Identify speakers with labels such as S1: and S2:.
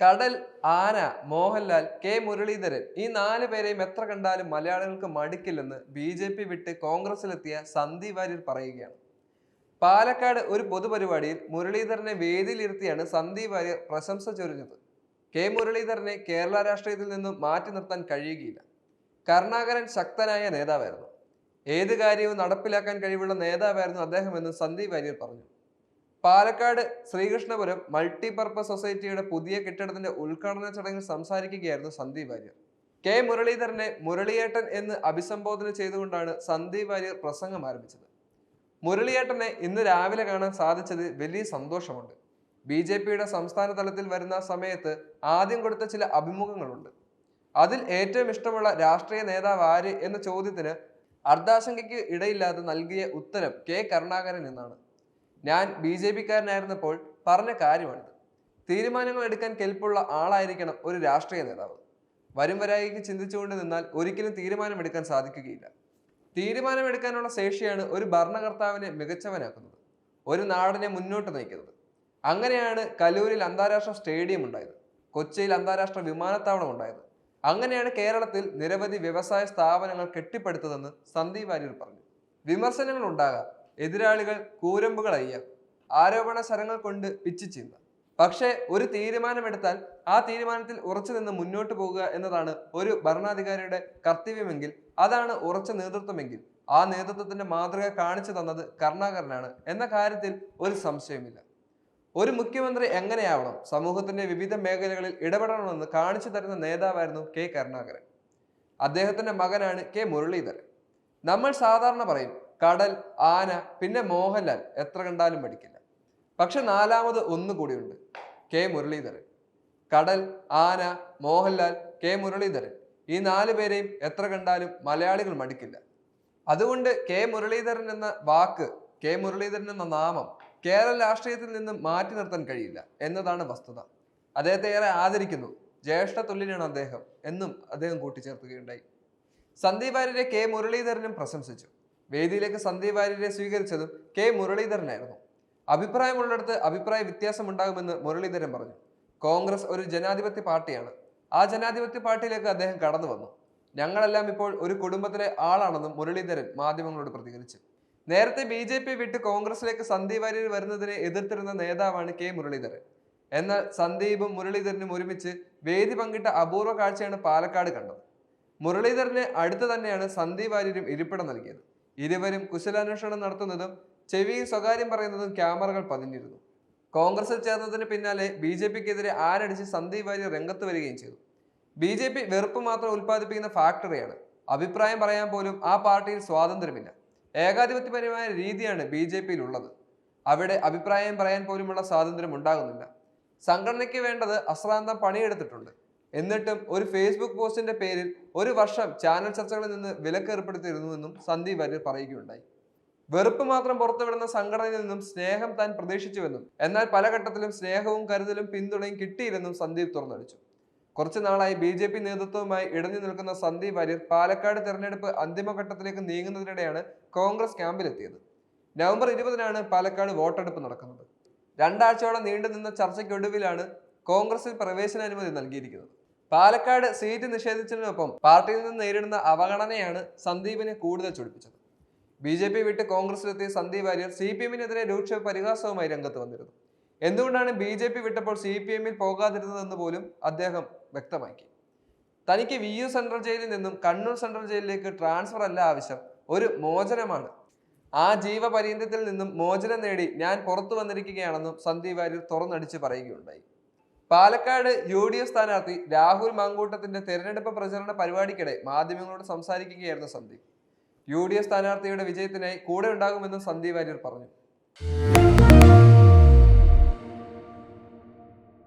S1: കടൽ ആന മോഹൻലാൽ കെ. മുരളീധരൻ ഈ നാല് പേരെയും എത്ര കണ്ടാലും മലയാളികൾക്ക് മടുക്കില്ലെന്ന് ബി ജെ പി വിട്ട് കോൺഗ്രസിലെത്തിയ സന്ദീപ് വാര്യർ പറയുകയാണ്. പാലക്കാട് ഒരു പൊതുപരിപാടിയിൽ മുരളീധരനെ വേദിയിലിരുത്തിയാണ് സന്ദീപ് വാര്യർ പ്രശംസ ചൊരിഞ്ഞത്. കെ. മുരളീധരനെ കേരള രാഷ്ട്രീയത്തിൽ നിന്നും മാറ്റി നിർത്താൻ കഴിയുകയില്ല. കരുണാകരൻ ശക്തനായ നേതാവായിരുന്നു. ഏത് കാര്യവും നടപ്പിലാക്കാൻ കഴിവുള്ള നേതാവായിരുന്നു അദ്ദേഹമെന്ന് സന്ദീപ് വാര്യർ പറഞ്ഞു. പാലക്കാട് ശ്രീകൃഷ്ണപുരം മൾട്ടിപർപ്പസ് സൊസൈറ്റിയുടെ പുതിയ കെട്ടിടത്തിന്റെ ഉദ്ഘാടന ചടങ്ങിൽ സംസാരിക്കുകയായിരുന്നു സന്ദീപ് വാര്യർ. കെ മുരളീധരനെ മുരളിയേട്ടൻ എന്ന് അഭിസംബോധന ചെയ്തുകൊണ്ടാണ് സന്ദീപ് വാര്യർ പ്രസംഗം ആരംഭിച്ചത്. മുരളിയേട്ടനെ ഇന്ന് രാവിലെ കാണാൻ സാധിച്ചത് വലിയ സന്തോഷമുണ്ട്. ബി ജെ പിയുടെ സംസ്ഥാന തലത്തിൽ വരുന്ന സമയത്ത് ആദ്യം കൊടുത്ത ചില അഭിമുഖങ്ങളുണ്ട്. അതിൽ ഏറ്റവും ഇഷ്ടമുള്ള രാഷ്ട്രീയ നേതാവ് ആര് എന്ന ചോദ്യത്തിന് അർദ്ധാശങ്കയ്ക്ക് ഇടയില്ലാതെ നൽകിയ ഉത്തരം കെ കരുണാകരൻ എന്നാണ്. ഞാൻ ബി ജെ പിക്കാരനായിരുന്നപ്പോൾ പറഞ്ഞ കാര്യമാണിത്. തീരുമാനങ്ങൾ എടുക്കാൻ കെൽപ്പുള്ള ആളായിരിക്കണം ഒരു രാഷ്ട്രീയ നേതാവ്. വരും വരായിക്ക് ചിന്തിച്ചുകൊണ്ട് നിന്നാൽ ഒരിക്കലും തീരുമാനമെടുക്കാൻ സാധിക്കുകയില്ല. തീരുമാനമെടുക്കാനുള്ള ശേഷിയാണ് ഒരു ഭരണകർത്താവിനെ മികച്ചവനാക്കുന്നത് ഒരു നാടിനെ മുന്നോട്ട് നയിക്കുന്നത്. അങ്ങനെയാണ് കലൂരിൽ അന്താരാഷ്ട്ര സ്റ്റേഡിയം ഉണ്ടായത് കൊച്ചിയിൽ അന്താരാഷ്ട്ര വിമാനത്താവളം ഉണ്ടായത്. അങ്ങനെയാണ് കേരളത്തിൽ നിരവധി വ്യവസായ സ്ഥാപനങ്ങൾ കെട്ടിപ്പടുത്തതെന്ന് സന്ദീപ് വാര്യർ പറഞ്ഞു. വിമർശനങ്ങൾ ഉണ്ടാകാം എതിരാളികൾ കൂരമ്പുകൾ അയ്യാം ആരോപണ ശരങ്ങൾ കൊണ്ട് പിച്ചു ചീന്ത. പക്ഷേ ഒരു തീരുമാനമെടുത്താൽ ആ തീരുമാനത്തിൽ ഉറച്ചു നിന്ന് മുന്നോട്ട് പോകുക എന്നതാണ് ഒരു ഭരണാധികാരിയുടെ കർത്തവ്യമെങ്കിൽ അതാണ് ഉറച്ച നേതൃത്വമെങ്കിൽ ആ നേതൃത്വത്തിന്റെ മാതൃക കാണിച്ചു തന്നത് കരുണാകരനാണ് എന്ന കാര്യത്തിൽ ഒരു സംശയമില്ല ഒരു മുഖ്യമന്ത്രി എങ്ങനെയാവണം സമൂഹത്തിന്റെ വിവിധ മേഖലകളിൽ ഇടപെടണമെന്ന് കാണിച്ചു തരുന്ന നേതാവായിരുന്നു കെ കരുണാകരൻ. അദ്ദേഹത്തിന്റെ മകനാണ് കെ മുരളീധരൻ. നമ്മൾ സാധാരണ പറയും കടൽ ആന പിന്നെ മോഹൻലാൽ. എത്ര കണ്ടാലും പഠിക്കില്ല. പക്ഷെ നാലാമത് ഒന്ന് കൂടിയുണ്ട്. കെ മുരളീധരൻ. കടൽ ആന മോഹൻലാൽ കെ മുരളീധരൻ. ഈ നാല് പേരെയും എത്ര കണ്ടാലും മലയാളികൾ മടിക്കില്ല. അതുകൊണ്ട് കെ മുരളീധരൻ എന്ന വാക്ക് കെ മുരളീധരൻ എന്ന നാമം കേരള രാഷ്ട്രീയത്തിൽ നിന്നും മാറ്റി നിർത്താൻ കഴിയില്ല എന്നതാണ് വസ്തുത. അദ്ദേഹത്തെ ഏറെ ആദരിക്കുന്നു. ജ്യേഷ്ഠ തുല്യനാണ് അദ്ദേഹം എന്നും അദ്ദേഹം കൂട്ടിച്ചേർക്കുകയുണ്ടായി സന്ദീപ് വാര്യരെ കെ മുരളീധരനും പ്രശംസിച്ചു. വേദിയിലേക്ക് സന്ദീപ് വാര്യരെ സ്വീകരിച്ചതും കെ മുരളീധരനായിരുന്നു. അഭിപ്രായമുള്ളിടത്ത് അഭിപ്രായ വ്യത്യാസമുണ്ടാകുമെന്ന് മുരളീധരൻ പറഞ്ഞു. കോൺഗ്രസ് ഒരു ജനാധിപത്യ പാർട്ടിയാണ്. ആ ജനാധിപത്യ പാർട്ടിയിലേക്ക് അദ്ദേഹം കടന്നു വന്നു. ഞങ്ങളെല്ലാം ഇപ്പോൾ ഒരു കുടുംബത്തിലെ ആളാണെന്നും മുരളീധരൻ മാധ്യമങ്ങളോട് പ്രതികരിച്ചു. നേരത്തെ ബി ജെ പി വിട്ട് കോൺഗ്രസിലേക്ക് സന്ദീപ് വാര്യർ വരുന്നതിനെ എതിർത്തിരുന്ന നേതാവാണ് കെ മുരളീധരൻ. എന്നാൽ സന്ദീപും മുരളീധരനും ഒരുമിച്ച് വേദി പങ്കിട്ട അപൂർവ കാഴ്ചയാണ് പാലക്കാട് കണ്ടത്. മുരളീധരന് അടുത്ത് തന്നെയാണ് സന്ദീപ് വാര്യരും ഇരിപ്പിടം നൽകിയത്. ഇരുവരും കുശലാന്വേഷണം നടത്തുന്നതും ചെവിയിൽ സ്വകാര്യം പറയുന്നതും ക്യാമറകൾ പതിഞ്ഞിരുന്നു. കോൺഗ്രസിൽ ചേർന്നതിന് പിന്നാലെ ബി ജെ പിക്കെതിരെ ആരടിച്ച് സന്ദീപ് വാര്യർ രംഗത്ത് വരികയും ചെയ്തു. ബി ജെ പി വെറുപ്പ് മാത്രം ഉൽപ്പാദിപ്പിക്കുന്ന ഫാക്ടറിയാണ്. അഭിപ്രായം പറയാൻ പോലും ആ പാർട്ടിയിൽ സ്വാതന്ത്ര്യമില്ല. ഏകാധിപത്യപരമായ രീതിയാണ് ബി ജെ പിയിൽ ഉള്ളത് അവിടെ അഭിപ്രായം പറയാൻ പോലുമുള്ള സ്വാതന്ത്ര്യം ഉണ്ടാകുന്നില്ല. സംഘടനയ്ക്ക് വേണ്ടത് അശ്രാന്തം പണിയെടുത്തിട്ടുണ്ട്. എന്നിട്ടും ഒരു ഫേസ്ബുക്ക് പോസ്റ്റിന്റെ പേരിൽ ഒരു വർഷം ചാനൽ ചർച്ചകളിൽ നിന്ന് വിലക്ക് ഏർപ്പെടുത്തിയിരുന്നുവെന്നും സന്ദീപ് വാര്യർ പറയുകയുണ്ടായി. വെറുപ്പ് മാത്രം പുറത്തുവിടുന്ന സംഘടനയിൽ നിന്നും സ്നേഹം താൻ പ്രതീക്ഷിച്ചുവെന്നും എന്നാൽ പല ഘട്ടത്തിലും സ്നേഹവും കരുതലും പിന്തുണയും കിട്ടിയില്ലെന്നും സന്ദീപ് തുറന്നടിച്ചു. കുറച്ചു നാളായി ബി ജെ പി നേതൃത്വവുമായി ഇടഞ്ഞു നിൽക്കുന്ന സന്ദീപ് വാര്യർ പാലക്കാട് തെരഞ്ഞെടുപ്പ് അന്തിമഘട്ടത്തിലേക്ക് നീങ്ങുന്നതിനിടെയാണ് കോൺഗ്രസ് ക്യാമ്പിലെത്തിയത്. നവംബർ ഇരുപതിനാണ് പാലക്കാട് വോട്ടെടുപ്പ് നടക്കുന്നത്. രണ്ടാഴ്ചയോളം നീണ്ടുനിന്ന ചർച്ചയ്ക്കൊടുവിലാണ് കോൺഗ്രസിൽ പ്രവേശനാനുമതി നൽകിയിരിക്കുന്നത്. പാലക്കാട് സീറ്റ് നിഷേധിച്ചതിനൊപ്പം പാർട്ടിയിൽ നിന്ന് നേരിടുന്ന അവഗണനയാണ് സന്ദീപിനെ കൂടുതൽ ചൊടിപ്പിച്ചത്. ബി ജെ പി വിട്ട് കോൺഗ്രസിലെത്തിയ സന്ദീപ് വാര്യർ സി പി എമ്മിനെതിരെ രൂക്ഷ പരിഹാസവുമായി രംഗത്ത് വന്നിരുന്നു. എന്തുകൊണ്ടാണ് ബി ജെ പി വിട്ടപ്പോൾ സി പി എമ്മിൽ പോകാതിരുന്നതെന്ന് പോലും അദ്ദേഹം വ്യക്തമാക്കി. തനിക്ക് വി യു സെൻട്രൽ ജയിലിൽ നിന്നും കണ്ണൂർ സെൻട്രൽ ജയിലിലേക്ക് ട്രാൻസ്ഫർ അല്ല ആവശ്യം ഒരു മോചനമാണ്. ആ ജീവപര്യന്തത്തിൽ നിന്നും മോചനം നേടി ഞാൻ പുറത്തു വന്നിരിക്കുകയാണെന്നും സന്ദീപ് വാര്യർ തുറന്നടിച്ച് പറയുകയുണ്ടായി. പാലക്കാട് യു ഡി എഫ് സ്ഥാനാർത്ഥി രാഹുൽ മങ്കൂട്ടത്തിന്റെ തെരഞ്ഞെടുപ്പ് പ്രചരണ പരിപാടിക്കിടെ മാധ്യമങ്ങളോട് സംസാരിക്കുകയായിരുന്നു സന്ദീപ്. യു ഡി എഫ് സ്ഥാനാർത്ഥിയുടെ വിജയത്തിനായി കൂടെ ഉണ്ടാകുമെന്നും സന്ദീപ് വാര്യർ പറഞ്ഞു.